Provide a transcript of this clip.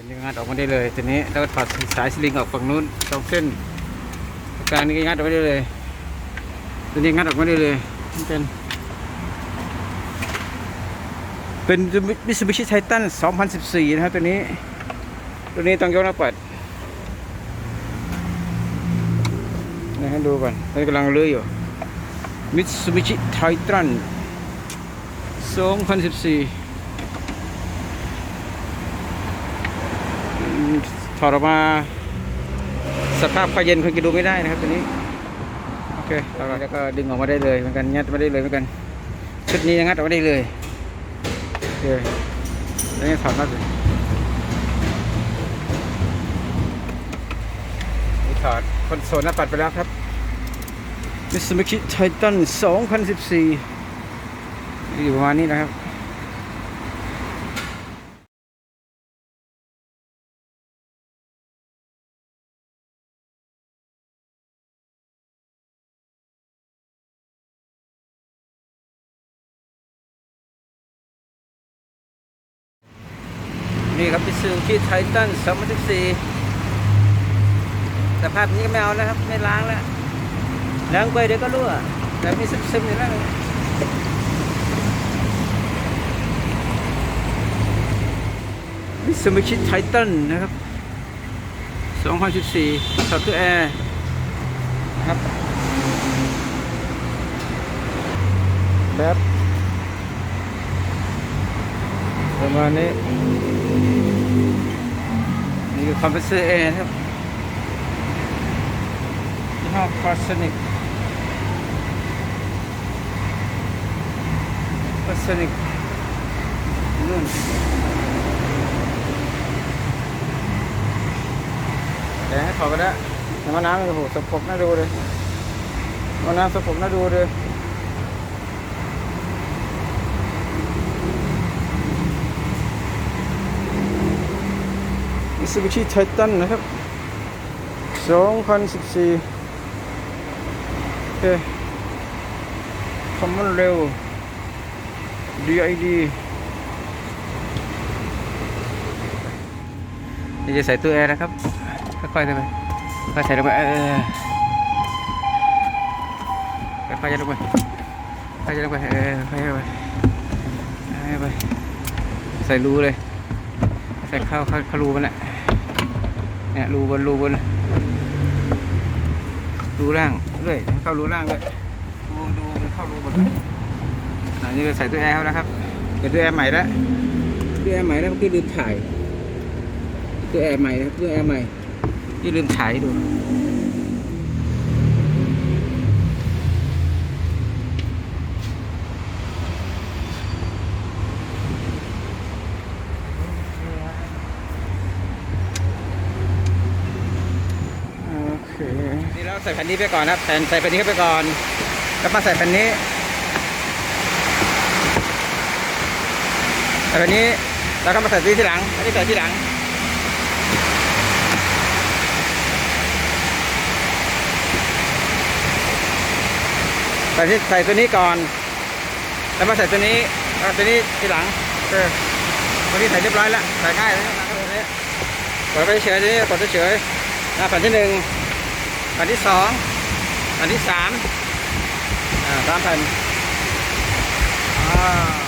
เป็นยังงัดออกมาได้เลยทีนี้แล้วก็ถอดสายสลิงออกฝั่งนู้นสองเส้นกลางนี้ก็งัดออกมาได้เลยตัวนี้งัดออกมาได้เลยเป็นเป็นมิสูบิชิไททัน2014 นะครับตัวนี้ ตัวนี้ต้องยกหน้าปัดนะให้ดูก่อนตอนกำลังเลื้อยอยู่มิตซูบิชิไททัน2014 อืม ถอดออกมา สภาพผ้าเย็นคนจะดูไม่ได้นะครับตัวนี้ โอเคแล้วก็แล้วก็ดึงออกมาได้เลยเหมือนกันงัดมาได้เลยเหมือนกัน ชุดนี้ยังงัดออกมาได้เลยโอเคแล้วนี่ถอดน็อตเลยนี่ถอดคอนโซลหน้าปัดไปแล้วครับ Mitsubishi Titan 2014 อยู่ประมาณนี้นะครับ นี่ครับพิซูที่ไททัน2014สภาพนี้ก็ไม่เอาแล้วครับ ไม่ล้างแล้วล้างไปเดี๋ยวก็รั่ว แต่มีซึมๆอยู่แล้วมิซูบิชิไททันนะครับ2014สอดตัวแอร์ครับแบบ ประมาณนี้ นี่คือคอมเพรสเซอร์แอร์นะครับยี่ห้อคอสนิกคอสนิกนู่นเดี๋ยวให้ถอไปแล้วน้ำน้ำโอ้โหสกปรกน่าดูเลยน้ำน้ำสกปรกน่าดูเลย มิ t ซูบิชิไททันนะครับ 2014 โอเคคอมมอนเร็ว DID นี่จะใส่ตู้แอร์นะครับ ค่อยๆเลยไปค่อยใส่ลงไปเออค่อยๆยัดลงไปค่อยๆยัดลงไปเออค่อยๆไปไป ใส่รูเลย ใส่ข้าเข้าเข้ารูมันแหละ เนี่ยรูบนรูบนรูล่างเรื่อยเข้ารูล่างเลยรูรูมันเข้ารูบนอันนี้ก็ใส่ตัวแอร์เขานะครับเป็นตัวแอร์ใหม่แล้วตัวแอร์ใหม่แล้วเมื่อกี้ลืมถ่ายตัวแอร์ใหม่นะครับตัวแอร์ใหม่ที่ลืมถ่ายดู นี่เราใส่แผ่นนี้ไปก่อนนะครับแผ่นใส่แผ่นนี้เข้าไปก่อน แล้วมาใส่แผ่นนี้ใส่แผ่นนี้แล้วก็มาใส่ที่ทีหลังอันนี้ใส่ที่หลังใส่ที่ใส่ตัวนี้ก่อน แล้วมาใส่ตัวนี้แล้วตัวนี้ทีหลังเออตัวนี้ใส่เรียบร้อยแล้วใส่ง่ายเลยนะตัวนี้กดไปเฉยๆตัวนี้กดเฉยๆอ่าแผ่นที่หนึ่ง อันที่สองอันที่สามอ่าสามแผ่นอ่า